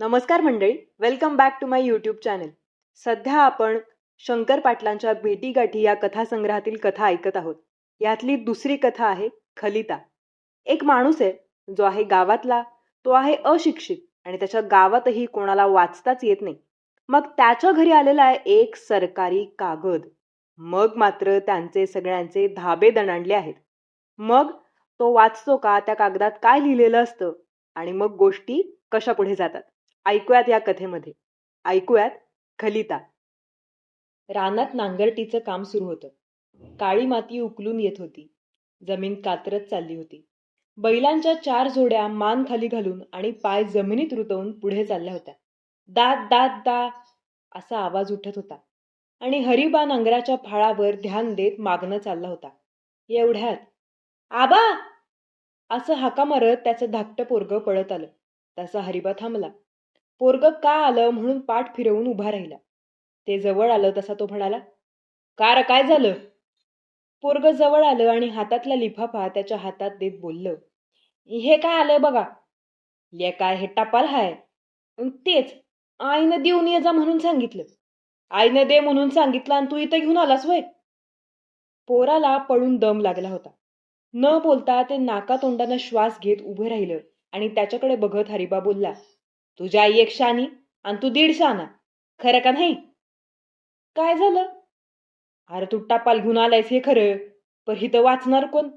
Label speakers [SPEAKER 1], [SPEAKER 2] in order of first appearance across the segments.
[SPEAKER 1] नमस्कार मंडळी welcome back to my YouTube channel सध्या आपण शंकर पाटलांच्या भेटीगाठी या कथासंग्रहातील कथा ऐकत आहोत. यातली दुसरी कथा आहे खलिता. एक माणूस आहे जो आहे गावातला तो आहे अशिक्षित आणि त्याच्या गावातही कोणाला वाचताच येत नाही. मग त्याच्या घरी आलेला आहे एक सरकारी कागद. मग मात्र त्यांचे सगळ्यांचे धाबे दणाणले आहेत. मग तो वाचतो का? त्या कागदात काय लिहिलेलं असतं? आणि मग गोष्टी कशा पुढे जातात? ऐकूयात या कथेमध्ये. ऐकूयात खलिता. रानात नांगरटीचं काम सुरू होतं. काळी माती उकलून येत होती. जमीन कातरत चालली होती. बैलांच्या चार जोड्या मान खाली घालून आणि पाय जमिनीत रुतवून पुढे चालल्या होत्या. दात दात दा असा आवाज उठत होता. आणि हरिबा नांगराच्या फाळावर ध्यान देत मागणं चालला होता. एवढ्यात आबा! असं हाका मारत त्याचं धाकटं पोरग पळत आलं. तसा हरिबा थांबला. पोरग का आलं म्हणून पाठ फिरवून उभा राहिला. ते जवळ आलं तसा तो म्हणाला कार काय झालं? पोरग जवळ आलं आणि हातातला लिफाफा त्याच्या हातात देत बोललं हे काय आलंय बघा? ले काय हे टपाल हाय. तेच आईनं देऊन ये जा म्हणून सांगितलं. आईनं दे म्हणून सांगितलं आणि तू इथं घेऊन आलास वय पोराला पळून दम लागला होता. न बोलता ते नाका तोंडानं श्वास घेत उभं राहिलं आणि त्याच्याकडे बघत हरिबा बोलला तुझ्या आई एक शानी आणि तू दीड शाना. खरं का नाही? काय झालं? अरे तू टपाल घेऊन आलायस हे खरं पण हिथं वाचणार कोण?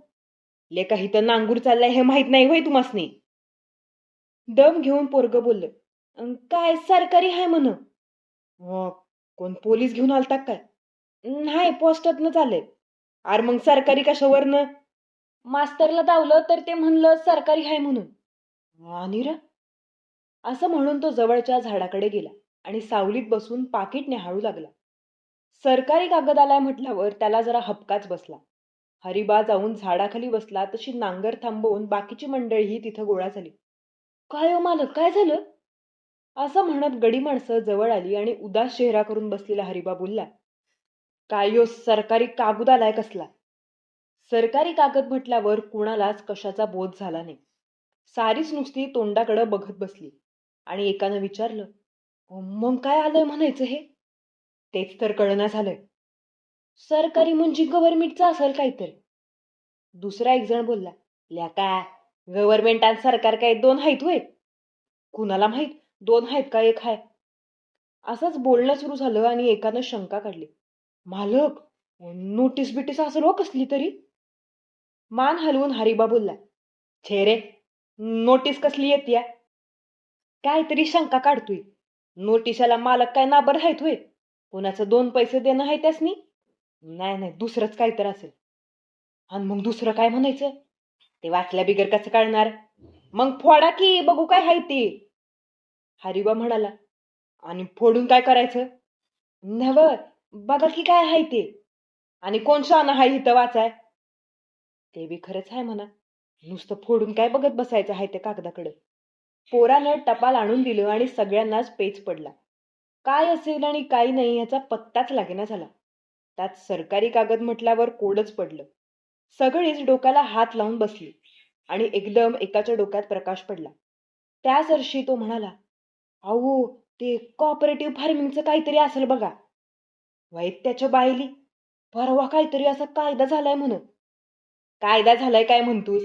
[SPEAKER 1] लेका हिथं नांगूर चाललाय हे माहीत नाही होय तुम्हासनी. दम घेऊन पोरग बोललं "अन काय सरकारी आहे म्हण? "अं, कोण पोलीस घेऊन आलता काय? नाही पोस्टातनं चाललंय. अरे मग सरकारी कशावरनं? मास्तरला दावलं तर ते म्हणलं सरकारी आहे म्हणून. आणि रा? असं म्हणून तो जवळच्या झाडाकडे गेला आणि सावलीत बसून पाकिट न्याहाळू लागला. सरकारी कागद आलाय म्हटल्यावर त्याला जरा हपकाच बसला. हरिबा जाऊन झाडाखाली बसला तशी नांगर थांबवून बाकीची मंडळीही तिथं गोळा झाली. काय हो मालक काय झालं? असं म्हणत गडी माणसं जवळ आली आणि उदास चेहरा करून बसलेला हरिबा बोलला काय यो सरकारी कागद आलाय कसला? सरकारी कागद म्हटल्यावर कुणालाच कशाचा बोध झाला नाही. सारीच नुसती तोंडाकडं बघत बसली. आणि एकानं विचारलं मग काय आलंय म्हणायचं हे? तेच तर कळना झालंय. सरकारी म्हणजे गव्हर्नमेंटचं असेल काहीतरी. दुसरा एक जण बोलला ल्या काय गव्हर्नमेंट आणि सरकार काय दोन आहेत होय? कुणाला माहीत? दोन आहेत का एक आहे असंच बोलणं सुरू झालं आणि एकानं शंका काढली. मालक नोटीस बिटीस असेल हो कसली तरी? मान हलवून हरिबा बोलला छे रे नोटीस कसली येते काहीतरी शंका काढतोय. नोटिशाला मालक काय नाबर आहेत होय? कोणाचं दोन पैसे देणं आहे त्यासनी? नाही नाही दुसरंच काहीतरी असेल. आणि मग दुसरं काय म्हणायचं? ते वाचल्या बिगर कसं कळणार मग फोडा की बघू काय हाय ते. हरिबा म्हणाला आणि फोडून काय करायचं? नव बघा की काय आहे ते. आणि कोण शाना हाय इथं वाचाय? ते बी खरंच आहे म्हणा. नुसतं फोडून काय बघत बसायचं आहे त्या कागदाकडं? पोरानं टपाल आणून दिलं आणि सगळ्यांनाच पेच पडला. काय असेल आणि काय नाही याचा पत्ताच लागेना झाला. त्यात सरकारी कागद म्हटल्यावर कोडच पडलं. सगळीच डोक्याला हात लावून बसली आणि एकदम एकाच्या डोक्यात प्रकाश पडला. त्याच वर्षी तो म्हणाला अहो ते कॉपरेटिव्ह फार्मिंगचं काहीतरी असेल बघा. वाईट त्याच्या बायली परवा काहीतरी असा कायदा झालाय म्हणत कायदा झालाय काय म्हणतोस?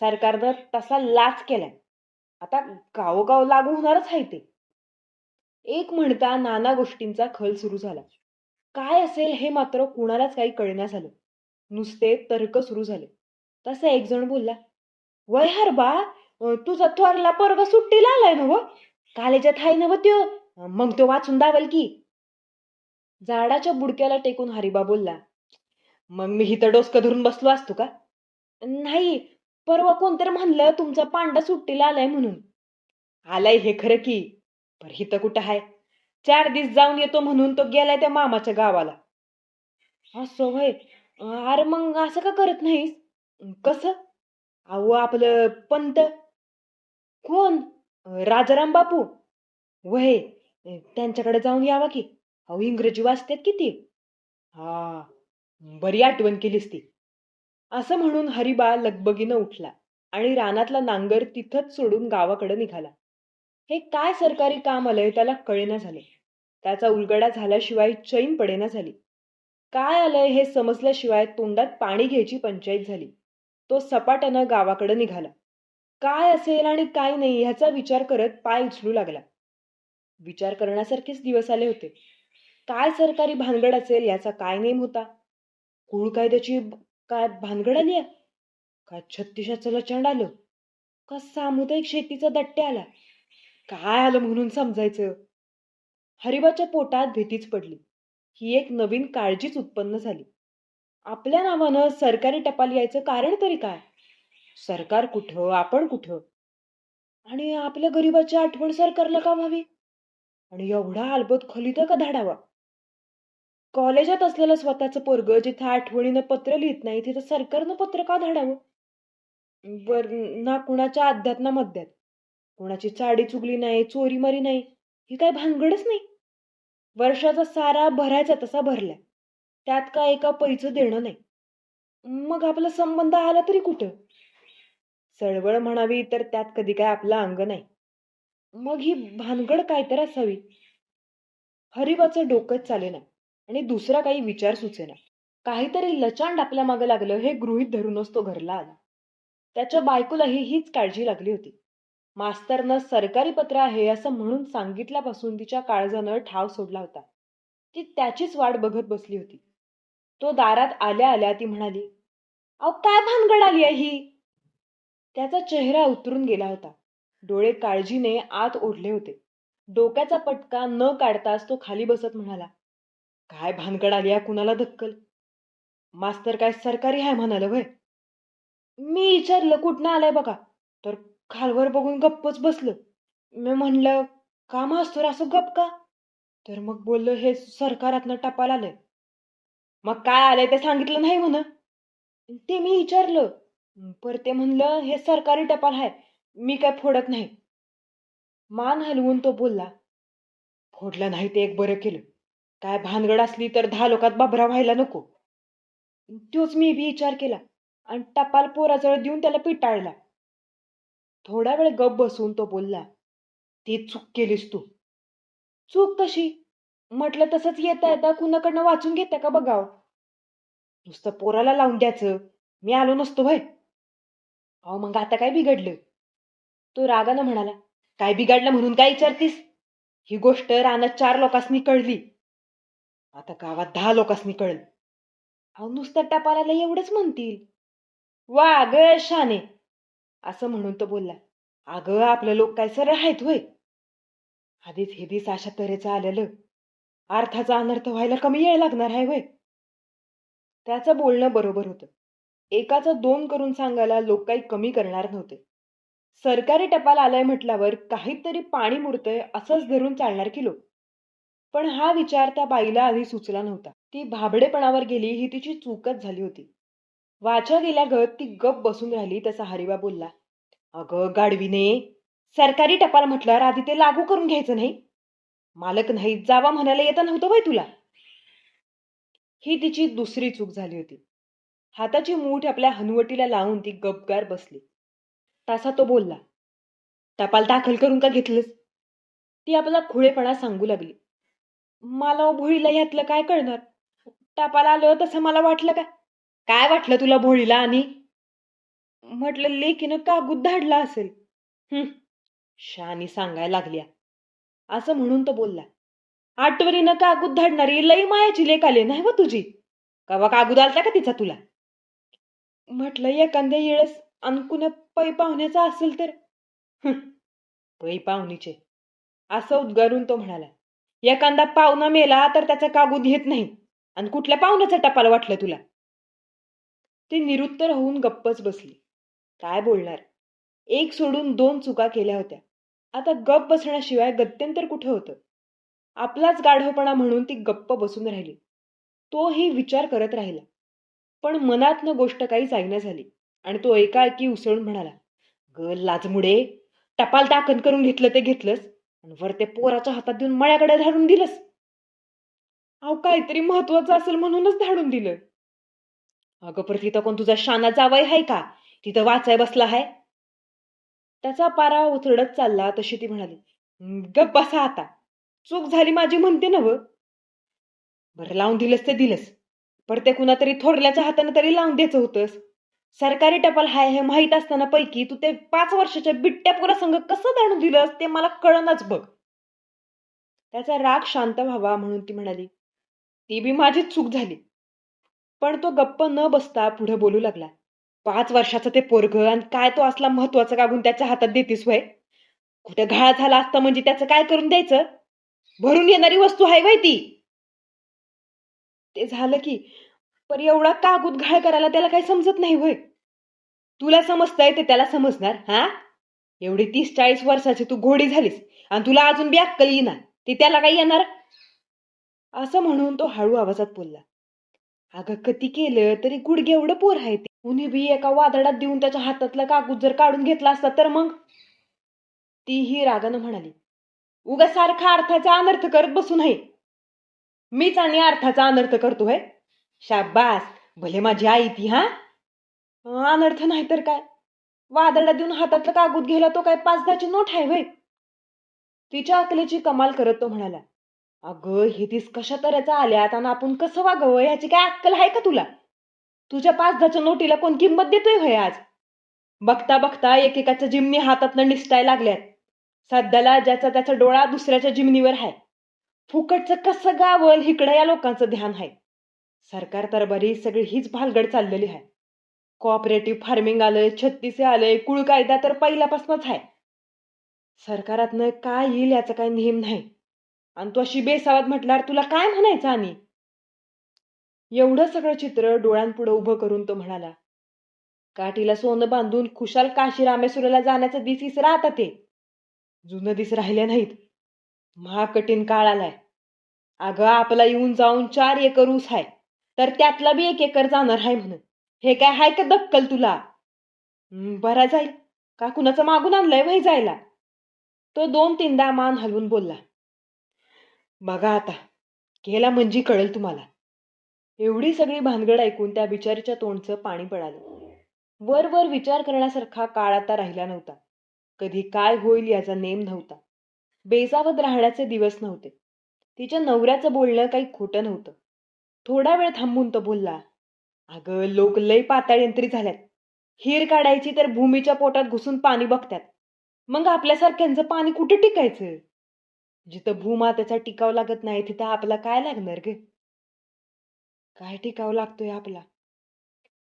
[SPEAKER 1] सरकारनं तसा लाच केलाय. आता गावोगाव लागू होणारच आहे ते. एक म्हणता नाना गोष्टींचा खल सुरू झाला. काय असेल हे मात्र कुणालाच काही कळण्या झालं. नुसते तर्क सुरू झाले. तसा एक जण बोलला वय हर बा तुझा थोरला पोरग सुट्टीला आलाय ना व कालेजात हाय नव त्यो? मग तो वाचून दावल की. झाडाच्या बुडक्याला टेकून हरिबा बोलला मग मी हिथं डोसकं धरून बसलो असतो का? नाही परवा कोणतर म्हणलं तुमचा पांडा सुट्टीला आलाय म्हणून. आलाय हे खरं की पर हिथं कुठं हाय? चार दिस जाऊन येतो म्हणून तो गेलाय त्या मामाच्या गावाला. असं होय अरे मग असं का करत नाहीस? कसं? अहो आपलं पंत. कोण? राजाराम बापू. वय त्यांच्याकडे जाऊन यावा की. अहो इंग्रजी वाचतात किती? हा बरी आठवण केलीस ती. असं म्हणून हरिबा लगबगीनं उठला आणि रानातला नांगर तिथंच सोडून गावाकडे निघाला. हे काय सरकारी काम आलंय त्याला कळेना झाले. त्याचा उलगडा झाल्याशिवाय चैन पडेना झाली. काय आलंय हे समजल्याशिवाय तोंडात पाणी घ्यायची पंचायत झाली. तो सपाट्यानं गावाकडे निघाला. काय असेल आणि काय नाही ह्याचा विचार करत पाय उचलू लागला. विचार करण्यासारखेच दिवस आले होते. काय सरकारी भानगड असेल याचा काय नेम होता? कुळ कायद्याची काय भानगड आली आहे? का छत्तीसाचं लचंड आलं? का सामुदायिक शेतीचा दट्ट्या आला? काय आलं म्हणून समजायचं? हरिबाच्या पोटात भीतीच पडली. ही एक नवीन काळजीच उत्पन्न झाली. आपल्या नावानं सरकारी टपाल यायचं कारण तरी काय? सरकार कुठं? आपण कुठं? आणि आपल्या गरिबाची आठवण सरकारला का व्हावी? आणि एवढा आलबत खोलीत का धाडावा? कॉलेजात असलेलं स्वतःचं पोरग जिथं आठवणीनं पत्र लिहित नाही तिथं सरकारनं पत्र का धाडावं? बर ना कुणाच्या अध्यात ना मध्यात. कुणाची चाडी चुगली नाही चोरीमारी नाही ही काय भानगडच नाही. वर्षाचा सारा भरायचा तसा भरलाय. त्यात काय एका पैचं देणं नाही. मग आपला संबंध आला तरी कुठं? चळवळ म्हणावी तर त्यात कधी काय आपलं अंग नाही. मग ही भानगड काय तर असावी. हरिबाचं डोकंच चालेना. आणि दुसरा काही विचार सुचेना. काहीतरी लचांड आपल्या मागं लागलं हे गृहीत धरूनच तो घरला आला. त्याच्या बायकोलाही हीच काळजी लागली होती. मास्तरनं सरकारी पत्र आहे असं म्हणून सांगितल्यापासून तिच्या काळजानं ठाव सोडला होता. ती त्याचीच वाट बघत बसली होती. तो दारात आल्या आल्या ती म्हणाली अहो काय भानगड आली आहे ही? त्याचा चेहरा उतरून गेला होता. डोळे काळजीने आत ओढले होते. डोक्याचा पटका न काढताच तो खाली बसत म्हणाला काय भानगड आली आहे कुणाला धक्कल? मास्तर काय सरकारी आहे म्हणाल वय मी विचारलं कुठनं आलाय बघा? तर खालवर बघून गप्पच बसलं. मी म्हणलं का मास्तर असं गप का? तर मग बोललं हे सरकारातनं टपाल आलंय. मग काय आलंय ते सांगितलं नाही म्हण. ते मी विचारलं पर ते म्हणलं हे सरकारी टपाल आहे मी काय फोडत नाही. मान हलवून तो बोलला फोडलं नाही ते एक बरं केलं. काय भानगड असली तर दहा लोकात बाबरा व्हायला नको. तोच मी बी विचार केला आणि टपाल पोराजवळ देऊन त्याला पिटाळला. थोडा वेळ गप बसून तो बोलला ती चूक केलीस तू. चूक कशी? म्हटलं तसंच येता येता कुणाकडनं वाचून घेता का बघाव? नुसतं पोराला लावून द्यायचं मी आलो नसतो भाई अहो मग आता काय बिघडलं? तो रागानं म्हणाला काय बिघडलं म्हणून काय विचारतीस? ही गोष्ट रानात चार लोकांनी कळली. आता गावात दहा लोकांनी कळलं. अहो नुसतं टपालाला एवढंच म्हणतील. वा ग शाने. असं म्हणून तो बोलला अगं आपलं लोक काय सरळ आहेत होय. आधीच हे दिस अशा तऱ्हेचं आलेलं. अर्थाचा अनर्थ व्हायला कमी वेळ लागणार आहे होय. त्याचं बोलणं बरोबर होतं. एकाचं दोन करून सांगायला लोक काही कमी करणार नव्हते. सरकारी टपाल आलाय म्हटल्यावर काहीतरी पाणी मुरतंय असंच धरून चालणार की लोक. पण हा विचार त्या बाईला आधी सुचला नव्हता. ती भाबडेपणावर गेली ही तिची चूकच झाली होती. वाचा गेल्या गत ती गप बसून राहिली तसा हरिबा बोलला अगं गाडवीने सरकारी टपाल म्हटल्यावर आधी ते लागू करून घ्यायचं नाही. मालक नाही जावा म्हणायला येत नव्हतं बाई तुला. ही तिची दुसरी चूक झाली होती. हाताची मूठ आपल्या हनुवटीला लावून ती गपगार बसली. तासा तो बोलला टपाल दाखल करून का घेतलंस? ती आपला खुळेपणा सांगू लागली. मला भोळीला यातलं काय कळणार? टापाला आलं तसं मला वाटलं का? काय वाटलं तुला भोळीला आणि? म्हटलं लेकीनं कागूद धाडला असेल. हं शानी सांगायला लागल्या. असं म्हणून तो बोलला आठवणीनं कागूद धाडणारी लई मायाची लेख आली नाही व तुझी? कवा कागूद आलता का तिचा तुला? म्हटलं एखाद्या येळेस अनकुन पै पाहुण्याचा असेल तर. पै पाहुणीचे. असं उद्गारून तो म्हणाला. एखादा पाहुणा मेला तर त्याचा कागूद घेत नाही. आणि कुठल्या पाहुण्याचा टपाल वाटलं तुला? ती निरुत्तर होऊन गप्पच बसली. काय बोलणार? एक सोडून दोन चुका केल्या होत्या. आता गप्प बसण्याशिवाय गत्यंतर कुठं होतं? आपलाच गाढवपणा म्हणून ती गप्प बसून राहिली. तोही विचार करत राहिला. पण मनातनं गोष्ट काही जाईना झाली. आणि तो एकाएकी उसळून म्हणाला ग लाजमुडे. टपाल दाखल करून घेतलं ते घेतलंस. आणि वर ते पोराच्या हातात देऊन मळ्याकडे धाडून दिलंस. अहो काहीतरी महत्वाचं असेल म्हणूनच धाडून दिलं. अगं पर तिथं कोण तुझा शाना जावाय आहे का? तिथं वाचाय बसला आहे त्याचा पारा उथरडत चालला तशी ती म्हणाली गप बसा आता. चूक झाली माझी म्हणते ना व बरं लावून दिलंस ते दिलंस. पर ते कुणातरी थोडल्याच्या थोरल्याच्या हाताने तरी लावून द्यायचं होतंस. सरकारी टपाल हाय हे माहीत असताना पैकी तू ते पाच वर्षाच्या बिट्ट्या पुरासंघ कसं जाणून दिलंस ते मला कळणच बघ. त्याचा राग शांत व्हावा म्हणून ती म्हणाली ती बी माझीच चूक झाली. पण तो गप्प न बसता पुढे बोलू लागला पाच वर्षाचं ते पोरग आणि काय तो असला महत्त्वाचा कागून त्याच्या हातात देतीस वय कुठे घाळ झाला असता म्हणजे त्याचं काय करून द्यायचं? भरून येणारी वस्तू आहे वय ती. ते झालं की पर एवढा कागूद घाळ करायला त्याला काही समजत नाही होय. तुला समजताय ते त्याला समजणार हा? एवढी तीस चाळीस वर्षाची तू घोडी झालीस आणि तुला अजून बी अक्कल येणार ती त्याला काही येणार? असं म्हणून तो हळू आवाजात बोलला. अगं कधी केलं तरी गुडघे एवढं पोर आहे ते. कुणी बी एका वादळात देऊन त्याच्या हातातला कागूद जर काढून घेतला असता तर मग? तीही रागानं म्हणाली उगा सारखा अर्थाचा अनर्थ करत बसू नये मीच आणि अर्थाचा अनर्थ करतोय शाबास. भले माझी आई ती हा? अनर्थ नाही तर काय? वादळा देऊन हातातलं कागद घ्यायला तो काय पाच दहाची नोट आहे वय तिच्या अकलेची कमाल करत तो म्हणाला अगं हे तीस कशा तऱ्याचा आल्यात आणि आपण कसं वागावं? ह्याची काय अक्कल आहे का तुला? तुझ्या पाच दहाच्या नोटीला कोण किंमत देतोय होय आज? बघता बघता एकेकाच्या जिमनी हातातनं निसटाय लागल्यात. सध्याला ज्याचा त्याचा डोळा दुसऱ्याच्या जिमनीवर आहे. फुकटचं कसं गावल इकडं या लोकांचं ध्यान आहे. सरकार तरबारी सगळी हीच भालगड चाललेली आहे कोऑपरेटिव्ह फार्मिंग आलंय छत्तीसे आलंय कुळ कायदा तर पहिल्यापासूनच आहे सरकारातनं काय येईल याचा काही नेम नाही. आणि तू अशी बेसावात म्हटल्यावर तुला काय म्हणायचं आणि? एवढं सगळं चित्र डोळ्यांपुढं उभं करून तो म्हणाला काठीला सोनं बांधून खुशाल काशी रामेश्वराला जाण्याचं दिस इसरा आता ते. जुनं दिस राहिले नाहीत. महाकठीण काळ आलाय. अगं आपला येऊन जाऊन चार एकर ऊस आहे तर त्यातला बी एक एकर जाणार आहे म्हणून. हे काय हाय का दक्कल तुला? बरा जाईल. का कुणाचं मागून आणलंय वय जायला? तो दोन तीनदा मान हलवून बोलला. बघा आता केला म्हणजे कळेल तुम्हाला. एवढी सगळी भानगड ऐकून त्या बिचारीच्या तोंडचं पाणी पडालं. वर वर विचार करण्यासारखा काळ आता राहिला नव्हता. कधी काय होईल याचा नेम नव्हता. बेसावत राहण्याचे दिवस नव्हते. तिच्या नवऱ्याचं बोलणं काही खोटं नव्हतं. थोडा वेळ थांबून तो बोलला अगं लोक लय पाताळयंत्री झाल्यात. हिर काढायची तर भूमीच्या पोटात घुसून पाणी बघतात. मग आपल्यासारख्यांचं पाणी कुठे टिकायचं? जिथं भूमातेचा टिकाव लागत नाही तिथं आपला काय लागणार ग? काय टिकाव लागतोय आपला?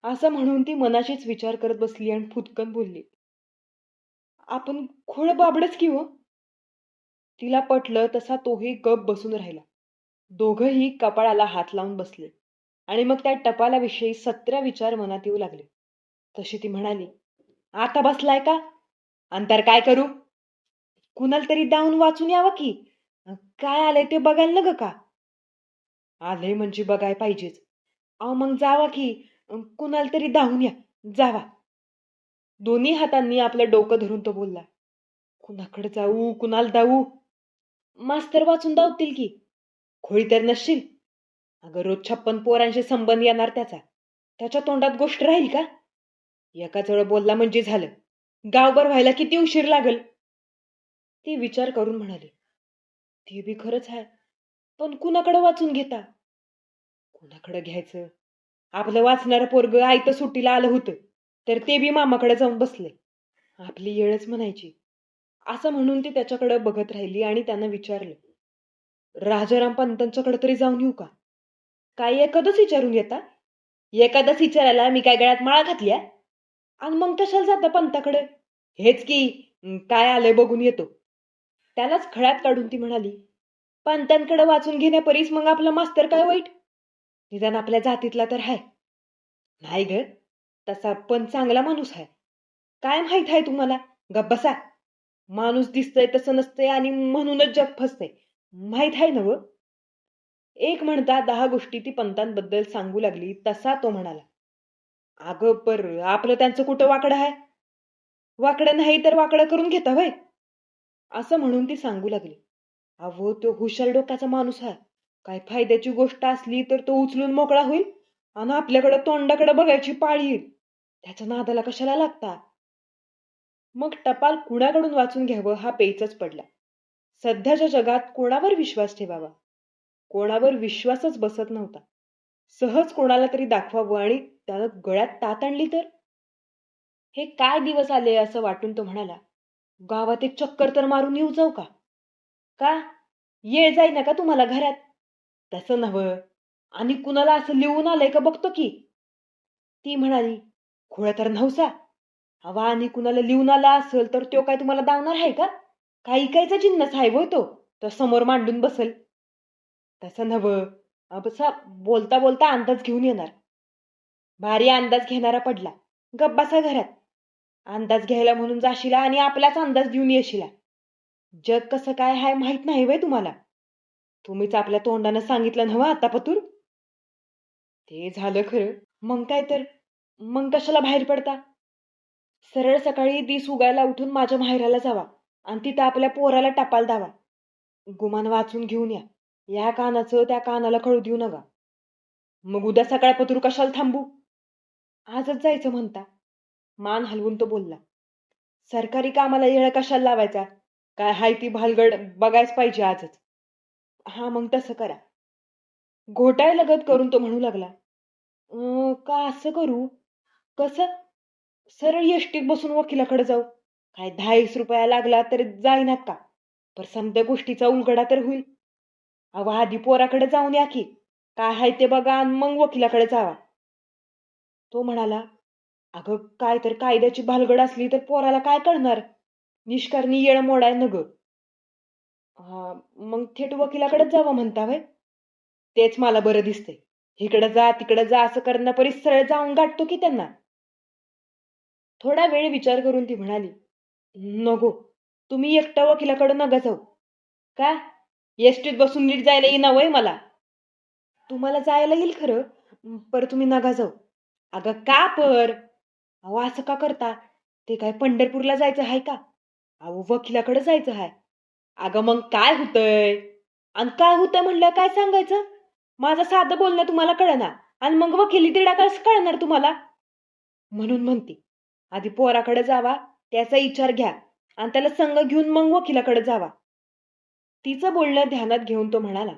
[SPEAKER 1] असं म्हणून ती मनाशीच विचार करत बसली आणि फुतकन बोलली आपण खोळ बाबडच की हो? तिला पटलं तसा तोही गप बसून राहिला. दोघंही कपाळाला हात लावून बसले आणि मग त्या टपालाविषयी सतरा विचार मनात येऊ लागले. तशी ती म्हणाली आता बसलाय का? अंतर काय करू? कुणाला तरी दावून वाचून यावं की? काय आलंय ते बघायला न ग का? आलंय म्हणजे बघाय पाहिजेच. अहो मग जावा की. कुणाला तरी धावून या. जावा. दोन्ही हातांनी आपलं डोकं धरून तो बोलला कुणाकडे जाऊ? कुणाला धावू मास्तर वाचून धावतील की. खोळी तर नसशील. अगं रोज छप्पन पोरांशी संबंध येणार त्याचा. त्याच्या तोंडात गोष्ट राहील का? एका जवळ बोलला म्हणजे झालं. गावभर व्हायला किती उशीर लागल? ती विचार करून म्हणाली ते बी खरंच आहे पण कुणाकडं वाचून घेता? कुणाकडं घ्यायचं? आपलं वाचणारं पोरग आयतं सुट्टीला आलं होतं तर ते बी मामाकडे जाऊन बसले. आपली येळच म्हणायची. असं म्हणून ती त्याच्याकडं बघत राहिली आणि त्यानं विचारलं राजाराम पंतांच्याकडे तरी जाऊन येऊ का? काय एखादच विचारून येता? एखादच विचारायला मी काय गळ्यात माळा घातल्या? आणि मग कशाला जाता पंताकडे? हेच की काय आलंय बघून येतो. त्यालाच खळ्यात काढून ती म्हणाली पंतांकडे वाचून घेण्यापरीस मग आपला मास्तर काय वाईट? निदान आपल्या जातीतला तर हाय. नाही ग तसा पण चांगला माणूस आहे काय माहीत आहे तुम्हाला? गप्पसा माणूस दिसतंय तसं नसतंय आणि म्हणूनच जग फसतंय. माहीत आहे ना एक म्हणता दहा गोष्टी ती पंतांबद्दल सांगू लागली तसा तो म्हणाला अगं पर आपलं त्यांचं कुठं वाकडं आहे वाकडं नाही तर वाकडं करून घेता वय असं म्हणून ती सांगू लागली अहो तो हुशार डोक्याचा माणूस आहे काय फायद्याची गोष्ट असली तर तो उचलून मोकळा होईल आणि आपल्याकडं तोंडाकडे बघायची पाळी येईल. त्याच्या नादाला कशाला लागता? मग टपाल कुणाकडून वाचून घ्यावं हा पेचच पडला. सध्याच्या जगात कोणावर विश्वास ठेवावा? कोणावर विश्वासच बसत नव्हता. सहज कोणाला तरी दाखवावं आणि त्याला गळ्यात तात आणली तर? हे काय दिवस आले असं वाटून तो म्हणाला गावात एक चक्कर तर मारून येऊ जाऊ का? का? येळ जाई ना का तुम्हाला घरात. तसं नव्हं. आणि कुणाला असं लिहून आलंय का बघतो की? ती म्हणाली खोळ तर नव्हसा. हवा आणि कुणाला लिहून आला असेल तर तो काय तुम्हाला दावणार आहे का? काही काहीचा जिन्नस आहे होय तो. तो समोर मांडून बसेल. तसं नवं असा बोलता बोलता अंदाज घेऊन येणार. भारी अंदाज घेणारा पडला. गप बसा घरात. अंदाज घ्यायला म्हणून जाशीला आणि आपलाच अंदाज घेऊन येशीला. जग कसं काय हाय माहीत नाही वय तुम्हाला. तुम्हीच आपल्या तोंडानं सांगितलं नव्हं आता पतूर ते झालं खरं. मग काय तर? मग कशाला बाहेर पडता? सरळ सकाळी दिस उगायला उठून माझ्या माहेराला जावा. आणि तिथं आपल्या पोराला टपाल दावा. गुमान वाचून घेऊन या. या कानाचं त्या कानाला कळू देऊ नका. मग उद्या सकाळ पतूर कशाला थांबू? आजच जायचं म्हणता. मान हलवून तो बोलला. सरकारी कामाला येळ कशाला लावायचा? काय हाय ती भालगड बघायच पाहिजे आजच. हा मग तसं करा. घोटाय लगत करून तो म्हणू लागला. का असं करू? कसं? सरळ यष्टीत बसून वकिलाकडे जाऊ. काय दहावीस रुपया लागला तर जाईनात का? पर समद्या गोष्टीचा उलगडा तर होईल. अव आधी पोराकडे जाऊन या की. काय हाय ते बघा आणि मग वकिलाकडे जावा. तो म्हणाला अगं काय तर कायद्याची भालगड असली तर पोराला काय कळणार? निष्कारणी येळ मोडाय न ग हा मग थेट वकिलाकडेच जावं म्हणता वय तेच मला बरं दिसतंय. इकडं जा तिकडं जा असं करणं परी सरळ जाऊन गाठतो की त्यांना. थोडा वेळ विचार करून ती म्हणाली नको. तुम्ही एकटा वकिलाकडं नका जाऊ. का? एसटीत बसून नीट जायला येईना वय मला. तुम्हाला जायला येईल खरं पर तुम्ही नका जाऊ. अगं का पर? अहो असं का करता? ते काय पंढरपूरला जायचं आहे का? अहो वकिलाकडे जायचं आहे अगं मग काय होतंय? आणि काय होतंय म्हणलं काय सांगायचं? माझं साधं बोलणं तुम्हाला कळना आणि मग वकिली तिडा कसं कळणार तुम्हाला? म्हणून म्हणते. आधी पोराकडे जावा. त्याचा विचार घ्या आणि त्याला संघ घेऊन मग वकिलाकडे जावा. तिचं बोलणं ध्यानात घेऊन तो म्हणाला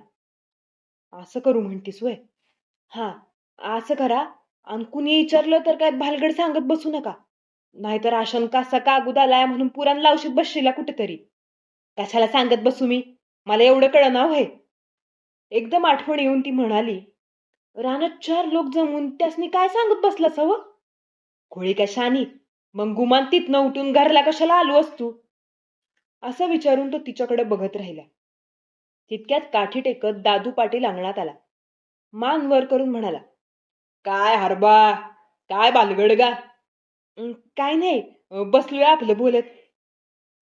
[SPEAKER 1] असं करू म्हणतीस वय. हा असं करा आणि कुणी विचारलं तर काय भालगड सांगत बसू नका. नाहीतर आशंका असा कागूद आलाय म्हणून पुराण लावशीत बसशीला कुठेतरी. कशाला सांगत बसू मी? मला एवढं कळना व्हय एकदम आठवण येऊन ती म्हणाली रानात चार लोक जमून त्यासनी काय सांगत बसलास हवं खोळी का शानी? मग गुमान तिथनं उठून घरला कशाला आलो असतो? असं विचारून तो तिच्याकडे बघत राहिला. तितक्यात काठी टेकत दादू पाटील अंगणात आला. मान वर करून म्हणाला काय हरबा काय बालगड गा काय नाही बसलोय आपलं बोलत.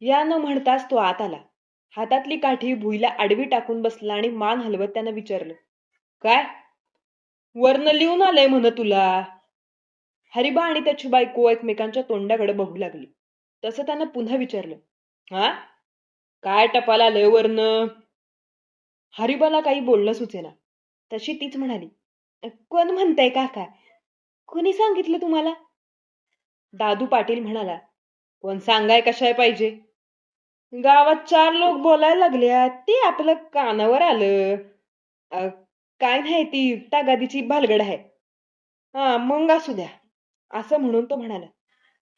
[SPEAKER 1] या न म्हणताच तो आत आला. हातातली काठी भुईला आडवी टाकून बसला आणि मान हलवत त्यानं विचारलं काय? वरनं लिहून आलंय म्हण तुला. हरिबा आणि त्याची बायको एकमेकांच्या तोंडाकडे बघू लागली. तसं त्यानं पुन्हा विचारलं हा? काय टपाल आलंय वरनं? हरिबाला काही बोलणं सुचेना. तशी तीच म्हणाली कोण म्हणताय काका? कोणी सांगितलं तुम्हाला? दादू पाटील म्हणाला कोण सांगाय कशाय पाहिजे? गावात चार लोक बोलायला लागल्या ते आपलं कानावर आलं. काय नाही ती तागादीची भालगड आहे. हा मग असू द्या. असं म्हणून तो म्हणाला.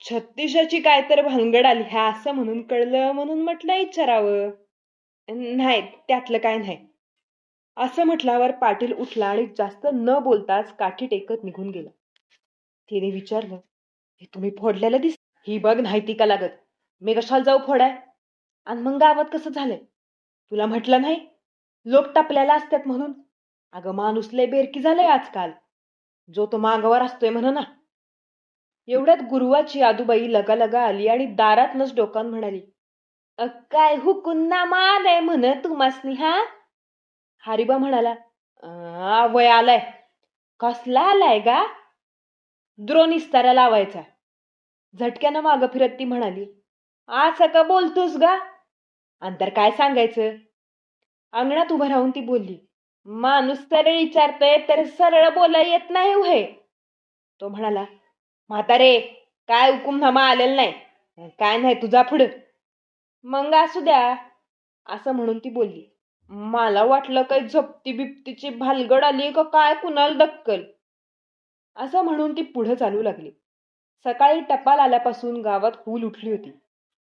[SPEAKER 1] छत्तीशाची काय तर भानगड आली. ह्या असं म्हणून कळलं म्हणून म्हटलं विचारावं नाही त्यातलं काय नाही. असं म्हटल्यावर पाटील उठला आणि जास्त न बोलताच काठी टेकत निघून गेला. तिने विचारलं हे तुम्ही फोडलेलं दिस ही बघ नाही ती का लागत. मी कशाला जाऊ फोडाय? आणि मग गावात कसं झालंय? तुला म्हटलं नाही? लोक टपल्याला असतात म्हणून? अगं माणूस लय बेरकी झालंय आजकाल. जो तो मागावर असतोय म्हण ना. एवढ्यात गुरुवाची आदूबाई लगा लगा आली आणि दारातनच डोकान म्हणाली काय काय हुकुन्नामा आलाय म्हण तुम्हासनी हा हरिबा म्हणाला "अं, वय आलाय. कसला आलाय गा? द्रोनिस्तारा लावायचा. झटक्यानं मागं फिरत ती म्हणाली असं का बोलतोस गा. अंतर काय सांगायचं? अंगणात उभं राहून ती बोलली माणूस सरळ विचारतय तर सरळ बोला येत नाही व्हय तो म्हणाला म्हातारे काय हुकुमनामा आलेला नाही. काय नाही तुझा पुढं. मग असू द्या असं म्हणून ती बोलली. मला वाटलं काय झपती बिपतीची भालगड आली का काय कुणाला दक्कल? असं म्हणून ती पुढं चालू लागली. सकाळी टपाल आल्यापासून गावात हूल उठली होती.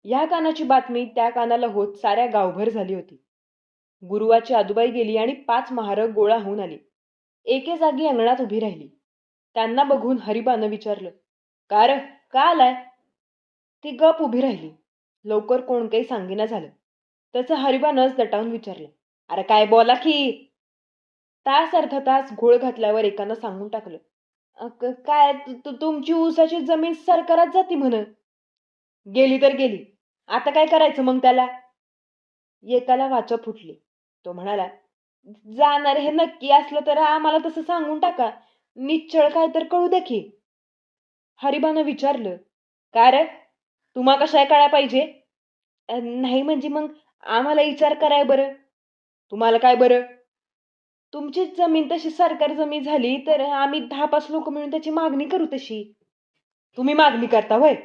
[SPEAKER 1] या कानाची बातमी त्या कानाला होत साऱ्या गावभर झाली होती. गुरुवाची आदुबाई गेली आणि पाच महारग गोळा होऊन आली. एके जागी अंगणात उभी राहिली. त्यांना बघून हरिबानं विचारलं का र का आलाय? ती गप उभी राहिली. लवकर कोण काही सांगेना झालं. त्याचं हरिबानच दटावून विचारलं. अरे काय बोला की? तास अर्धा तास घोळ घातल्यावर एकानं सांगून टाकलं. काय? तुमची ऊसाची जमीन सरकारात जाती म्हण. गेली तर गेली. आता काय करायचं मग त्याला? एकाला वाचा फुटली. तो म्हणाला जाणार हे नक्की असलं तर आम्हाला तसं सांगून टाका. निश्चळ काय तर कळू दे की. हरिबानं विचारलं काय रे? तुम्हा कशाय कळाय पाहिजे? नाही म्हणजे मग आम्हाला विचार कराय बरं. तुम्हाला काय बरं? तुमचीच जमीन तशी सरकारी जमीन झाली तर आम्ही दहा पाच लोक मिळून त्याची मागणी करू तशी. तुम्ही मागणी करता वय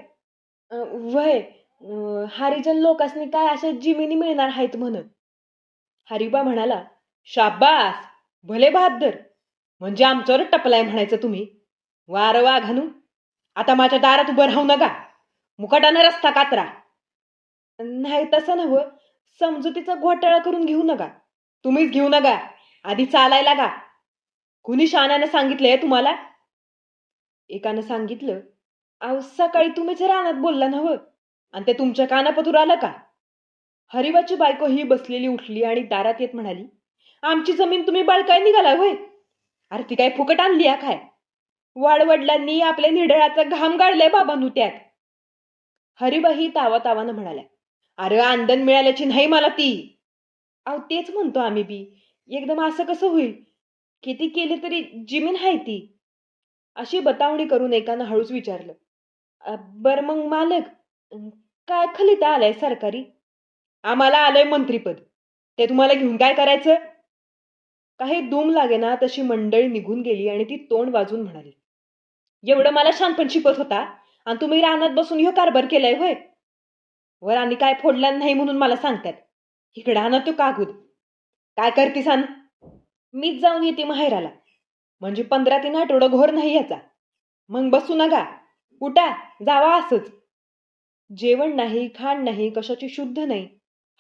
[SPEAKER 1] वय हरिजन लोकांनी काय अशा जिमिनी मिळणार आहेत म्हणून? हरिबा म्हणाला शाबास भले बहादर म्हणजे आमच्यावर टपलाय म्हणायचं तुम्ही. वार वाघानू आता माझ्या दारात उभं राहू नका. मुकाटानं रस्ता कातरा. नाही तसं नव्ह. समजुतीचा घोटाळा करून घेऊ नका. तुम्हीच घेऊ नका. आधी चालायला का कुणी शानानं सांगितलंय तुम्हाला? एकानं सांगितलं अहो सकाळी तुम्हीच रानात बोलला नव्ह. आणि ते तुमच्या कानापतूर आलं का? हरिबाची बायको ही बसलेली उठली आणि दारात येत म्हणाली आमची जमीन तुम्ही बाळकाय निघाला होय. अरे ती काय फुकट आणली या काय? वाडवडिलांनी आपल्या निडळाचा घाम गाळलाय बाबांनू त्यात हरिबाई तावा तावानं म्हणाल्या अरे आंदण मिळाल्याची नाही मला ती. अहो तेच म्हणतो आम्ही बी. एकदम असं कसं होईल? किती केले तरी जिमीन आहे ती. अशी बतावणी करून एकानं हळूच विचारलं बर मग मालक काय खलिता आलाय सरकारी? आम्हाला आलंय मंत्रीपद. ते तुम्हाला घेऊन काय करायचं? काही दूम लागेना तशी मंडळी निघून गेली आणि ती तोंड वाजून म्हणाली एवढं मला शानपण शिकत होता. आणि तुम्ही रानात बसून ह्यो कारभार केलाय होय. वर आणि काय फोडला नाही म्हणून मला सांगतात. इकडं आणा तो कागूद. काय करतीस आण? मीच जाऊन येते माहेराला. म्हणजे पंधरा तीन आठवडं घोर नाही याचा. मग बसू नका. उठा जावा असंच. जेवण नाही खाण नाही कशाची शुद्ध नाही.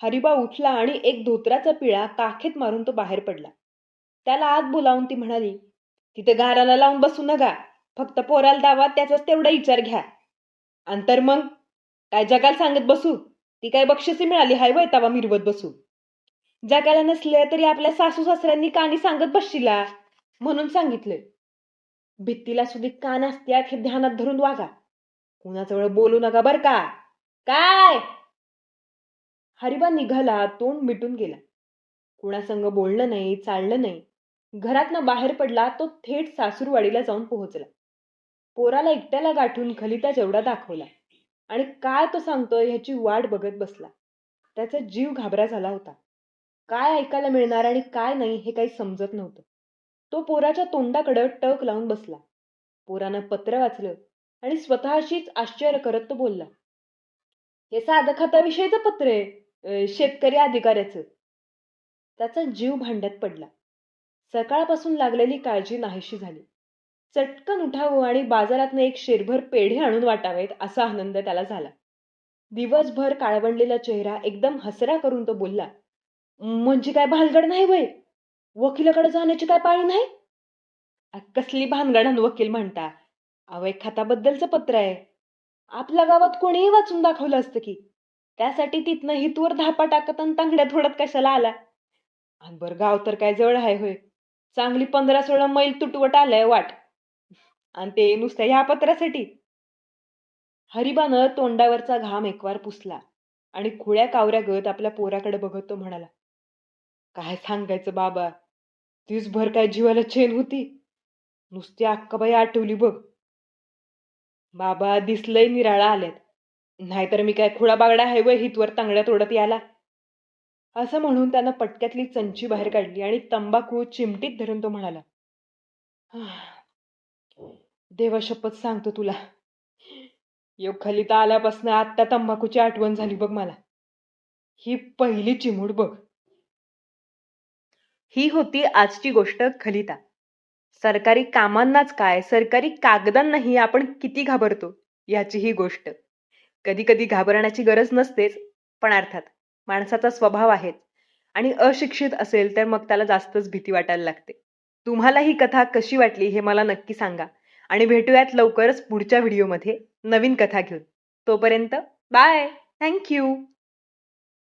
[SPEAKER 1] हरिबा उठला आणि एक धोत्राचा पिळा काखेत मारून तो बाहेर पडला. त्याला आत बोलावून ती म्हणाली तिथे गाराला लावून बसू नका. फक्त पोराला दावा त्याचाच तेवढा विचार घ्या. अंतर मग? काय जगाला सांगत बसू? ती काय बक्षिसी मिळाली हाय वैतावा मिरवत बसू. जगाला नसले तरी आपल्या सासू सासऱ्यांनी कानी सांगत बसशीला म्हणून सांगितलंय. भित्तीला सुधी कान असत्यात हे ध्यानात धरून वागा. कुणाजवळ बोलू नका बर का? काय? हरिबा निघाला तोंड मिटून गेला. कुणासंग बोलणं नाही चाललं नाही. घरातनं बाहेर पडला तो थेट सासूरवाडीला जाऊन पोहोचला. पोराला एकट्याला गाठून खलिता जेवढा दाखवला आणि काय तो सांगतोय ह्याची वाट बघत बसला. त्याचा जीव घाबरा झाला होता. काय ऐकायला मिळणार आणि काय नाही हे काही समजत नव्हतं. तो पोराच्या तोंडाकडं टक लावून बसला. पोरानं पत्र वाचलं आणि स्वतःशीच आश्चर्य करत तो बोलला हे साधं खताविषयीचं पत्र आहे शेतकरी अधिकाऱ्याचं. त्याचा जीव भांड्यात पडला. सकाळपासून लागलेली काळजी नाहीशी झाली. चटकन उठावं आणि बाजारातनं एक शेरभर पेढे आणून वाटावेत असा आनंद त्याला झाला. दिवसभर काळवंडलेला चेहरा एकदम हसरा करून तो बोलला म्हणजे काय भानगड नाही वय? वकिलाकडे जाण्याची काय पाळी नाही? कसली भानगडान वकील म्हणता? अवय खाताबद्दलचं पत्र आहे. आपल्या गावात कोणीही वाचून दाखवलं असतं की. त्यासाठी तिथनं हितवर धापा टाकत आणि तांगड्या थोडत कशाला आला? आणि बरं गाव तर काय जवळ आहे होय. चांगली पंधरा सोळा मैल तुटवट आलाय वाट. आणि ते नुसत्या ह्या पत्रासाठी. हरिबानं तोंडावरचा घाम एकवार पुसला आणि खुळ्या कावऱ्या गत आपल्या पोराकडे बघत तो म्हणाला काय सांगायचं बाबा? दिवसभर काय जीवाला चेन होती? नुसती अक्काबाई आठवली बघ. बाबा दिसलंय निराळा आल्यात. नाहीतर मी काय खुळा बागडा आहे वय हितवर तांगड्या तोडत याला असं म्हणून त्यानं पटक्यातली चंची बाहेर काढली आणि तंबाखू चिमटीत धरून तो म्हणाला देवा शपथ सांगतो तुला. योग खलिता आल्यापासून आत्ता तंबाखूची आठवण झाली बघ मला. ही पहिली चिमूट बघ. ही होती आजची गोष्ट खलिता. सरकारी कामांनाच काय सरकारी कागदांनाही आपण किती घाबरतो याची ही गोष्ट. कधी कधी घाबरण्याची गरज नसतेच पण अर्थात माणसाचा स्वभाव आहे आणि अशिक्षित असेल तर मग त्याला जास्तच भीती वाटायला लागते. तुम्हाला ही कथा कशी वाटली हे मला नक्की सांगा. आणि भेटूयात लवकरच पुढच्या व्हिडिओमध्ये. नवीन कथा घेऊन. तोपर्यंत बाय. थँक्यू